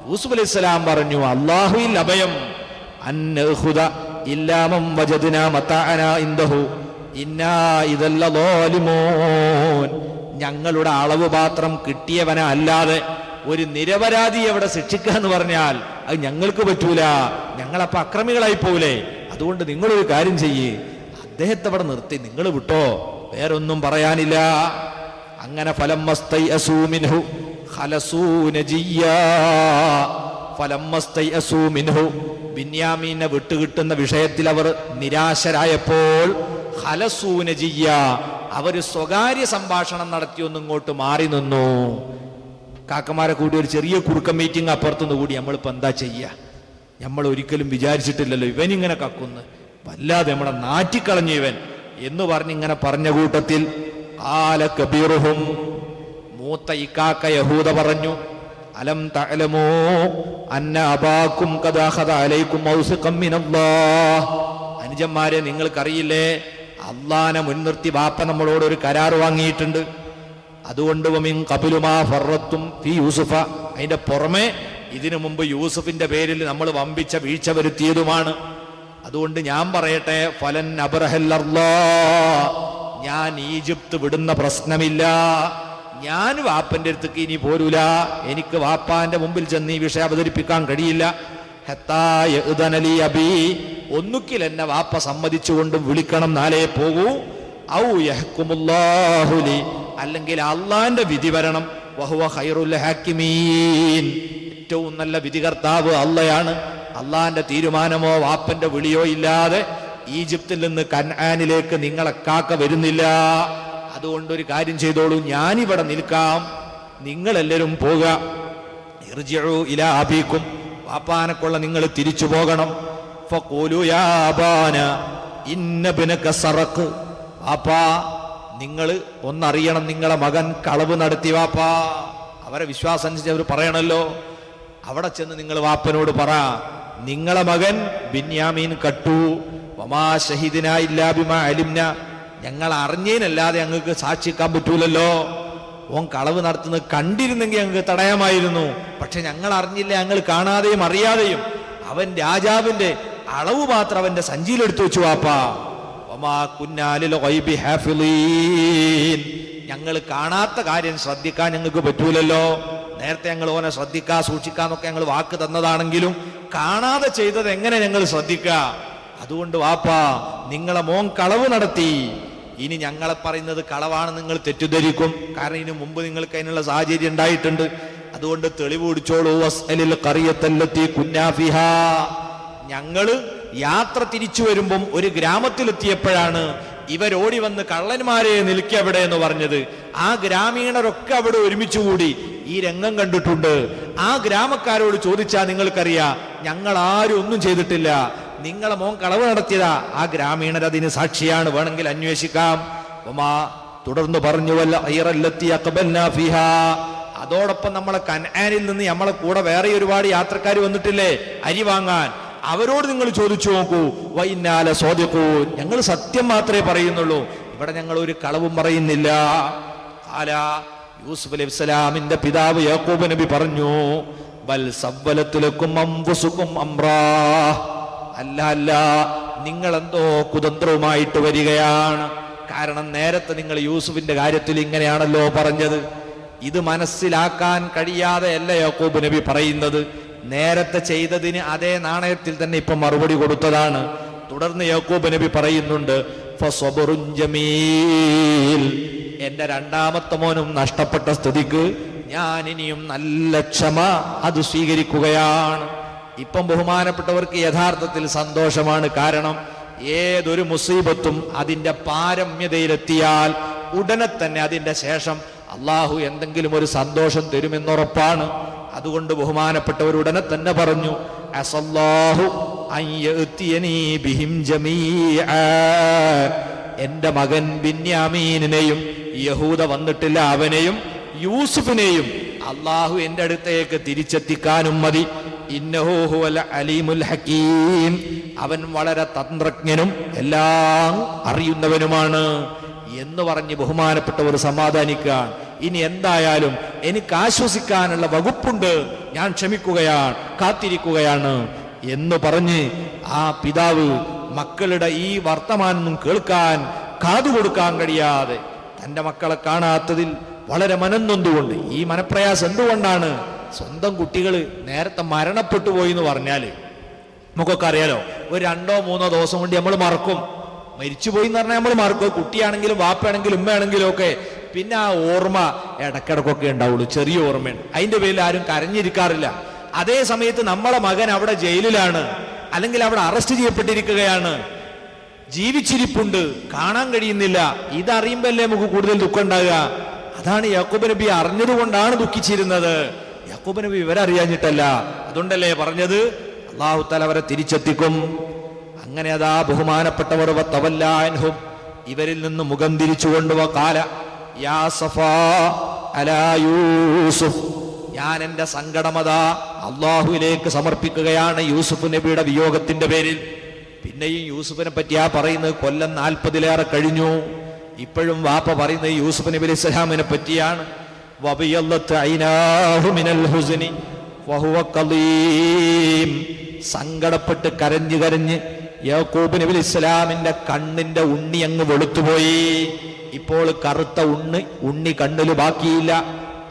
യൂസുഫ് അലൈഹി സ്വലാം പറഞ്ഞു അള്ളാഹു അഭയം. അന്നഹുദ ഇല്ലാമം വജദിനാ മത്താന ഇൻദഹു ഇന്നാ ഇതല്ല ലോലിമോൻ. ഞങ്ങളുടെ അളവ് പാത്രം കിട്ടിയവന അല്ലാതെ ഒരു നിരപരാധി അവിടെ ശിക്ഷിക്കുക എന്ന് പറഞ്ഞാൽ അത് ഞങ്ങൾക്ക് പറ്റൂല. ഞങ്ങളപ്പോ അക്രമികളായി പോവില്ലേ അതുകൊണ്ട് നിങ്ങളൊരു കാര്യം ചെയ്യേ. അദ്ദേഹത്തെ അവിടെ നിർത്തി. നിങ്ങൾ വിട്ടോ. വേറൊന്നും പറയാനില്ല. അങ്ങനെ ഫലം. ബിന്യാമീനെ വിട്ടുകിട്ടുന്ന വിഷയത്തിൽ അവർ നിരാശരായപ്പോൾ ഖലസൂ അവർ സ്വകാര്യ സംഭാഷണം നടത്തിയൊന്നും ഇങ്ങോട്ട് മാറി നിന്നു. കാക്കമാരെ കൂടി ഒരു ചെറിയ കുറുക്ക മീറ്റിംഗ് അപ്പുറത്തുനിന്ന് കൂടി നമ്മളിപ്പോൾ എന്താ ചെയ്യുക നമ്മൾ ഒരിക്കലും വിചാരിച്ചിട്ടില്ലല്ലോ ഇവനിങ്ങനെ കക്കുന്ന്. വല്ലാതെ നമ്മളെ നാറ്റിക്കളഞ്ഞു ഇവൻ. എന്ന് പറഞ്ഞിങ്ങനെ പറഞ്ഞ കൂട്ടത്തിൽ ആല കബീറുഹും. മൂത്ത ഇക്കാക്ക യഹൂദ പറഞ്ഞു അലം തലമോ അന്ന അബാക്കും മിനല്ലാഹ്. അനുജന്മാരെ നിങ്ങൾക്കറിയില്ലേ അള്ളാനെ മുൻനിർത്തി ബാപ്പ നമ്മളോട് ഒരു കരാർ വാങ്ങിയിട്ടുണ്ട്. അതുകൊണ്ട് കപിലുമാ ഫറത്തും ഫി യൂസുഫ. അതിന്റെ പുറമെ ഇതിനു മുമ്പ് യൂസുഫിന്റെ പേരിൽ നമ്മൾ വമ്പിച്ച വീഴ്ച വരുത്തിയതുമാണ്. അതുകൊണ്ട് ഞാൻ പറയട്ടെ ഫലൻ അബ്രഹല്ലല്ലാ ഞാൻ ഈജിപ്ത് വിടുന്ന പ്രശ്നമില്ല. ഞാൻ വാപ്പന്റെ അടുത്തേക്ക് ഇനി പോരൂല. എനിക്ക് വാപ്പാന്റെ മുമ്പിൽ ചെന്ന് ഈ വിഷയം അവതരിപ്പിക്കാൻ കഴിയില്ല. ഹത്താ യഅ്ദനലി അബീ. ഒന്നുകിൽ എന്നെ വാപ്പ സമ്മതിച്ചുകൊണ്ടും വിളിക്കണം നാലേ പോകൂ. ഔ. അല്ലെങ്കിൽ അള്ളാന്റെ വിധി വരണം. വഹുവ ഖൈറുൽ ഏറ്റവും നല്ല വിധികർത്താവ് അള്ളയാണ്. അള്ളാന്റെ തീരുമാനമോ വാപ്പന്റെ വിളിയോ ഇല്ലാതെ ഈജിപ്തിൽ നിന്ന് കൻആനിലേക്ക് നിങ്ങളെ കാക്ക വരുന്നില്ല. അതുകൊണ്ട് ഒരു കാര്യം ചെയ്തോളൂ. ഞാനിവിടെ നിൽക്കാം. നിങ്ങളെല്ലാവരും ഇർജിഉ ഇലാ വാപ്പാനക്കുള്ള നിങ്ങൾ തിരിച്ചു പോകണം. സറഖ്. വാപ്പാ നിങ്ങൾ ഒന്നറിയണം നിങ്ങളെ മകൻ കളവ് നടത്തി വാപ്പാ. അവരെ വിശ്വാസം അനുസരിച്ച് അവർ പറയണല്ലോ. അവിടെ ചെന്ന് നിങ്ങൾ വാപ്പനോട് പറ നിങ്ങളെ മകൻ ബിന്യാമീൻ കട്ടു. വമാ ഷഹീദിന ഞങ്ങൾ അറിഞ്ഞതിനല്ലാതെ ഞങ്ങൾക്ക് സാക്ഷിക്കാൻ പറ്റൂലല്ലോ. ഓൻ കളവ് നടത്തുന്നത് കണ്ടിരുന്നെങ്കിൽ ഞങ്ങൾക്ക് തടയാമായിരുന്നു. പക്ഷെ ഞങ്ങൾ അറിഞ്ഞില്ല ഞങ്ങൾ കാണാതെയും അറിയാതെയും അവൻ രാജാവിന്റെ അളവ് മാത്രം അവന്റെ സഞ്ചിയിലെടുത്തു വെച്ചു വാപ്പാ. ഞങ്ങൾ കാണാത്ത കാര്യം ശ്രദ്ധിക്കാൻ ഞങ്ങൾക്ക് പറ്റൂലല്ലോ. നേരത്തെ ഞങ്ങൾ ഓനെ ശ്രദ്ധിക്കാ സൂക്ഷിക്കാന്നൊക്കെ ഞങ്ങൾ വാക്ക് തന്നതാണെങ്കിലും കാണാതെ ചെയ്തത് എങ്ങനെ ഞങ്ങൾ ശ്രദ്ധിക്കുക അതുകൊണ്ട് വാപ്പാ നിങ്ങളെ മോൻ കളവ് നടത്തി. ഇനി ഞങ്ങളെ പറയുന്നത് കളവാണ് നിങ്ങൾ തെറ്റിദ്ധരിക്കും. കാരണം ഇതിനു മുമ്പ് നിങ്ങൾക്ക് അതിനുള്ള സാഹചര്യം ഉണ്ടായിട്ടുണ്ട്. അതുകൊണ്ട് തെളിവ് പിടിച്ചോളൂ. ഞങ്ങൾ യാത്ര തിരിച്ചു വരുമ്പം ഒരു ഗ്രാമത്തിലെത്തിയപ്പോഴാണ് ഇവരോടി വന്ന് കള്ളന്മാരെ നിൽക്കവിടെ എന്ന് പറഞ്ഞത്. ആ ഗ്രാമീണരൊക്കെ അവിടെ ഒരുമിച്ച് കൂടി ഈ രംഗം കണ്ടിട്ടുണ്ട്. ആ ഗ്രാമക്കാരോട് ചോദിച്ചാൽ നിങ്ങൾക്കറിയാം ഞങ്ങൾ ആരും ഒന്നും ചെയ്തിട്ടില്ല. നിങ്ങളെ മോൻ കളവ് നടത്തിയതാ. ആ ഗ്രാമീണർ അതിന് സാക്ഷിയാണ്. വേണമെങ്കിൽ അന്വേഷിക്കാം. ഉമാ തുടർന്ന് പറഞ്ഞു വല്ല ഫിഹാ. അതോടൊപ്പം നമ്മളെ കനാനിൽ നിന്ന് നമ്മളെ കൂടെ വേറെ ഒരുപാട് യാത്രക്കാർ വന്നിട്ടില്ലേ? അരി വാങ്ങാൻ. അവരോട് നിങ്ങൾ ചോദിച്ചു നോക്കൂ. വൈന്നാല സോദിക്കൂ ഞങ്ങൾ സത്യം മാത്രമേ പറയുന്നുള്ളൂ. ഇവിടെ ഞങ്ങൾ ഒരു കളവും പറയുന്നില്ല. ആല യൂസുഫ് അലൈഹി സ്വലാമിന്റെ പിതാവ് യാക്കൂബ് നബി പറഞ്ഞു ബൽ സവ്വലത്തിലേക്കും അംബുസുക്കും അമ്രാ അല്ല അല്ല. നിങ്ങൾ എന്തോ കുതന്ത്രവുമായിട്ട് വരികയാണ്. കാരണം നേരത്തെ നിങ്ങൾ യൂസുഫിന്റെ കാര്യത്തിൽ ഇങ്ങനെയാണല്ലോ പറഞ്ഞത്. ഇത് മനസ്സിലാക്കാൻ കഴിയാതെ അല്ല യാക്കൂബ് നബി പറയുന്നത്. നേരത്തെ ചെയ്തതിന് അതേ നാണയത്തിൽ തന്നെ ഇപ്പൊ മറുപടി കൊടുത്തതാണ്. തുടർന്ന് യാക്കൂബ് നബി പറയുന്നുണ്ട്. എന്റെ രണ്ടാമത്തെ മോനും നഷ്ടപ്പെട്ട സ്ഥിതിക്ക് ഞാൻ ഇനിയും നല്ല ക്ഷമ അത് സ്വീകരിക്കുകയാണ്. ഇപ്പം ബഹുമാനപ്പെട്ടവർക്ക് യഥാർത്ഥത്തിൽ സന്തോഷമാണ് കാരണം ഏതൊരു മുസീബത്തും അതിന്റെ പാരമ്യതയിലെത്തിയാൽ ഉടനെ തന്നെ അതിന്റെ ശേഷം അള്ളാഹു എന്തെങ്കിലും ഒരു സന്തോഷം തരുമെന്നുറപ്പാണ് അതുകൊണ്ട് ബഹുമാനപ്പെട്ടവർ ഉടനെ തന്നെ പറഞ്ഞു. എന്റെ മകൻ ബിന്യാമീനെയും യഹൂദ വന്നിട്ടില്ല അവനെയും യൂസുഫിനെയും അള്ളാഹു എന്റെ അടുത്തേക്ക് തിരിച്ചെത്തിക്കാനും മതി അലീമുൽ ഹക്കീം. അവൻ വളരെ തന്ത്രജ്ഞനും എല്ലാം അറിയുന്നവനുമാണ് എന്ന് പറഞ്ഞ് ബഹുമാനപ്പെട്ടവർ സമാധാനിക്കാൻ. ഇനി എന്തായാലും എനിക്ക് ആശ്വസിക്കാനുള്ള വകുപ്പുണ്ട്. ഞാൻ ക്ഷമിക്കുകയാണ് കാത്തിരിക്കുകയാണ് എന്ന് പറഞ്ഞ് ആ പിതാവ് മക്കളുടെ ഈ വർത്തമാനം കേൾക്കാൻ കാതുകൊടുക്കാൻ കഴിയാതെ തന്റെ മക്കളെ കാണാത്തതിൽ വളരെ മനംനൊന്തുകൊണ്ട് ഈ മനപ്രയാസം എന്തുകൊണ്ടാണ് സ്വന്തം കുട്ടികൾ നേരത്തെ മരണപ്പെട്ടു പോയി എന്ന് പറഞ്ഞാൽ നമുക്കൊക്കെ അറിയാലോ ഒരു രണ്ടോ മൂന്നോ ദിവസം കൊണ്ട് നമ്മൾ മറക്കും. മരിച്ചുപോയി എന്ന് പറഞ്ഞാൽ നമ്മൾ മറക്കും. കുട്ടിയാണെങ്കിലും വാപ്പയാണെങ്കിലും ഉമ്മയാണെങ്കിലും ഒക്കെ പിന്നെ ആ ഓർമ്മ ഇടക്കിടക്കൊക്കെ ഉണ്ടാവുള്ളൂ. ചെറിയ ഓർമ്മയാണ്. അതിന്റെ പേരിൽ ആരും കരഞ്ഞിരിക്കാറില്ല. അതേ സമയത്ത് നമ്മളെ മകൻ അവിടെ ജയിലിലാണ്. അല്ലെങ്കിൽ അവിടെ അറസ്റ്റ് ചെയ്യപ്പെട്ടിരിക്കുകയാണ്. ജീവിച്ചിരിപ്പുണ്ട്. കാണാൻ കഴിയുന്നില്ല. ഇതറിയുമ്പല്ലേ നമുക്ക് കൂടുതൽ ദുഃഖം ഉണ്ടാകുക അതാണ് യാക്കൂബ് നബി അറിഞ്ഞതുകൊണ്ടാണ് ദുഃഖിച്ചിരുന്നത്. യാക്കൂബ് നബി ഇവരറിയാഞ്ഞിട്ടല്ല അതുകൊണ്ടല്ലേ പറഞ്ഞത്? അള്ളാഹു തല അവരെ തിരിച്ചെത്തിക്കും. അങ്ങനെ അതാ ബഹുമാനപ്പെട്ടവർ തവല്ലാൻഹും ഇവരിൽ നിന്ന് മുഖം തിരിച്ചുകൊണ്ട് കാല യാ സഫാ അലാ ഞാൻ എന്റെ സങ്കടമതാ അള്ളാഹുവിലേക്ക് സമർപ്പിക്കുകയാണ് യൂസുഫ് നബിയുടെ വിയോഗത്തിന്റെ പേരിൽ. പിന്നെയും യൂസുഫിനെ പറ്റിയാ പറയുന്നത് കൊല്ലം നാൽപ്പതിലേറെ കഴിഞ്ഞു. ഇപ്പോഴും വാപ്പ പറയുന്നത് യൂസുഫ് നബി അലൈഹി സ്വലാമിനെ പറ്റിയാണ്. സങ്കടപ്പെട്ട് കരഞ്ഞു കരഞ്ഞ് യാക്കൂബ് നബി ഇസ്ലാമിന്റെ കണ്ണിന്റെ ഉണ്ണി അങ്ങ് വെളുത്തുപോയി. ഇപ്പോൾ കറുത്ത ഉണ്ണി ഉണ്ണി കണ്ണിൽ ബാക്കിയില്ല.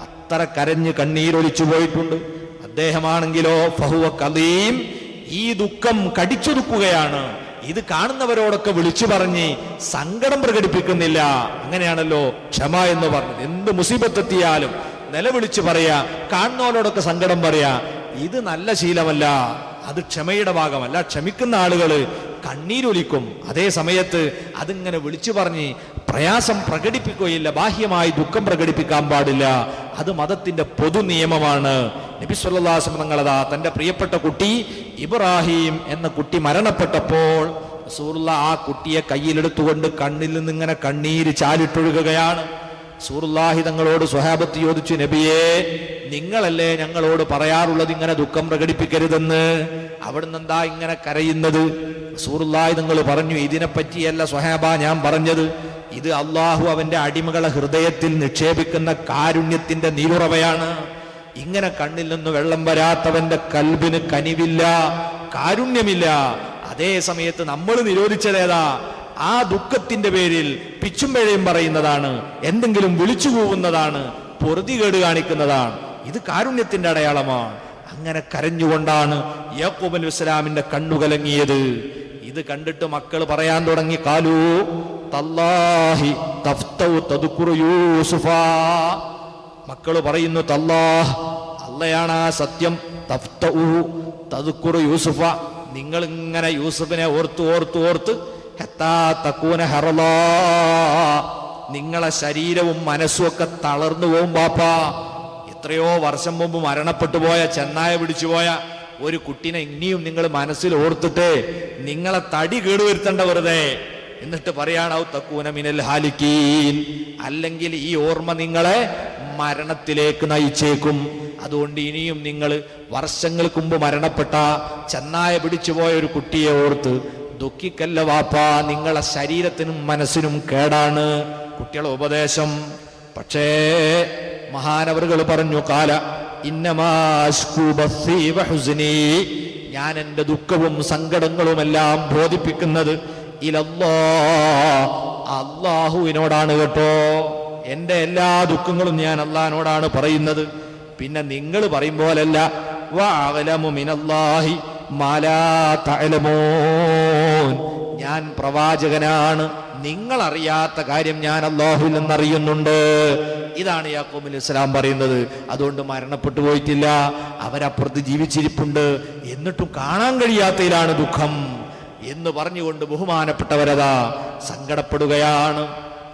അത്ര കരഞ്ഞ് കണ്ണീരൊലിച്ചു പോയിട്ടുണ്ട്. അദ്ദേഹമാണെങ്കിലോ ഫഹുവ കലീം ഈ ദുഃഖം കടിച്ചൊതുക്കുകയാണ്. ഇത് കാണുന്നവരോടൊക്കെ വിളിച്ചു പറഞ്ഞ് സങ്കടം പ്രകടിപ്പിക്കുന്നില്ല. അങ്ങനെയാണല്ലോ ക്ഷമ എന്ന് പറഞ്ഞത്. എന്ത് മുസീബത്തെത്തിയാലും നിലവിളിച്ചു പറയാ കാണുന്നവരോടൊക്കെ സങ്കടം പറയാ ഇത് നല്ല ശീലമല്ല അത് ക്ഷമയുടെ ഭാഗമല്ല. ക്ഷമിക്കുന്ന ആളുകൾ കണ്ണീരൊലിക്കും. അതേ സമയത്ത് അതിങ്ങനെ വിളിച്ചു പറഞ്ഞ് പ്രയാസം പ്രകടിപ്പിക്കുകയില്ല ബാഹ്യമായി ദുഃഖം പ്രകടിപ്പിക്കാൻ പാടില്ല. അത് മതത്തിന്റെ പൊതു നിയമമാണ്. നബി തങ്ങളതാ തന്റെ പ്രിയപ്പെട്ട കുട്ടി ഇബ്രാഹിം എന്ന കുട്ടി മരണപ്പെട്ടപ്പോൾ റസൂലുള്ള ആ കുട്ടിയെ കയ്യിലെടുത്തുകൊണ്ട് കണ്ണിൽ നിന്ന് ഇങ്ങനെ കണ്ണീര് ചാലിട്ടൊഴുകുകയാണ്. സൂറുല്ലാഹി തങ്ങളോട് സ്വഹാബത്ത് ചോദിച്ചു നബിയേ നിങ്ങളല്ലേ ഞങ്ങളോട് പറയാറുള്ളത് ഇങ്ങനെ ദുഃഖം പ്രകടിപ്പിക്കരുതെന്ന്? അവിടുന്ന് എന്താ ഇങ്ങനെ കരയുന്നത്? സൂറുല്ലാഹി തങ്ങൾ പറഞ്ഞു ഇതിനെപ്പറ്റിയല്ല സ്വഹാബ ഞാൻ പറഞ്ഞത്. ഇത് അള്ളാഹു അവന്റെ അടിമകളെ ഹൃദയത്തിൽ നിക്ഷേപിക്കുന്ന കാരുണ്യത്തിന്റെ നീരുറവയാണ് ഇങ്ങനെ കണ്ണിൽ നിന്ന് വെള്ളം വരാത്തവന്റെ കൽബിന് കനിവില്ല കാരുണ്യമില്ല. അതേ സമയത്ത് നമ്മൾ നിരോധിച്ചതേതാ? ആ ദുഃഖത്തിന്റെ പേരിൽ പിച്ചും പേഴയും പറയുന്നതാണ്. എന്തെങ്കിലും വിളിച്ചു കൂവുന്നതാണ്. പൊറുതികേട് കാണിക്കുന്നതാണ്. ഇത് കാരുണ്യത്തിന്റെ അടയാളമാണ്. അങ്ങനെ കരഞ്ഞുകൊണ്ടാണ് യാക്കൂബ് അലൈഹി ഇസ്ലാമിന്റെ കണ്ണുകലങ്ങിയത് ഇത് കണ്ടിട്ട് മക്കൾ പറയാൻ തുടങ്ങി കാലു തല്ലാഹി യൂസുഫ. മക്കൾ പറയുന്നു തല്ലാഹ് അല്ലയാണ് ആ സത്യം. തഫ്തഉ തദ്കുറു യൂസുഫ. നിങ്ങൾ ഇങ്ങനെ യൂസുഫിനെ ഓർത്ത് ഓർത്ത് ഓർത്ത് നിങ്ങളെ ശരീരവും മനസ്സും ഒക്കെ തളർന്നു പോവും പാപ്പാ എത്രയോ വർഷം മുമ്പ് മരണപ്പെട്ടു പോയ ചെന്നായ പിടിച്ചു പോയ ഒരു കുട്ടിനെ ഇനിയും നിങ്ങൾ മനസ്സിൽ ഓർത്തിട്ട് നിങ്ങളെ തടി കേടുവരുത്തേണ്ട വെറുതെ. എന്നിട്ട് പറയാണാവും തക്കൂന മിനൽ ഹാലിക്കീൻ. അല്ലെങ്കിൽ ഈ ഓർമ്മ നിങ്ങളെ മരണത്തിലേക്ക് നയിച്ചേക്കും. അതുകൊണ്ട് ഇനിയും നിങ്ങൾ വർഷങ്ങൾക്ക് മുമ്പ് മരണപ്പെട്ട ചെന്നായ പിടിച്ചുപോയ ഒരു കുട്ടിയെ ഓർത്ത് ദുഃഖിക്കല്ല വാപ്പാ നിങ്ങളെ ശരീരത്തിനും മനസ്സിനും കേടാണ്. കുട്ടികളെ ഉപദേശം. പക്ഷേ മഹാനവറുകൾ പറഞ്ഞു കാല ഇന്നമാശ്കു ബസ്സി ഞാൻ എന്റെ ദുഃഖവും സങ്കടങ്ങളുമെല്ലാം ബോധിപ്പിക്കുന്നത് ഇലല്ലോ അള്ളാഹുവിനോടാണ് കേട്ടോ. എന്റെ എല്ലാ ദുഃഖങ്ങളും ഞാൻ അള്ളഹാനോടാണ് പറയുന്നത്. പിന്നെ നിങ്ങൾ പറയും പോലല്ല വഅലമു ഞാൻ പ്രവാചകനാണ്. നിങ്ങൾ അറിയാത്ത കാര്യം ഞാൻ അള്ളാഹുവിൽ നിന്നറിയുന്നുണ്ട്. ഇതാണ് യാക്കൂബ് ഇസ്ലാം പറയുന്നത്. അതുകൊണ്ട് മരണപ്പെട്ടു പോയിട്ടില്ല. അവരപ്പുറത്ത് ജീവിച്ചിരിപ്പുണ്ട്. എന്നിട്ടും കാണാൻ കഴിയാത്തതിലാണ് ദുഃഖം. എന്ന് പറഞ്ഞുകൊണ്ട് ബഹുമാനപ്പെട്ടവരതാ സങ്കടപ്പെടുകയാണ്.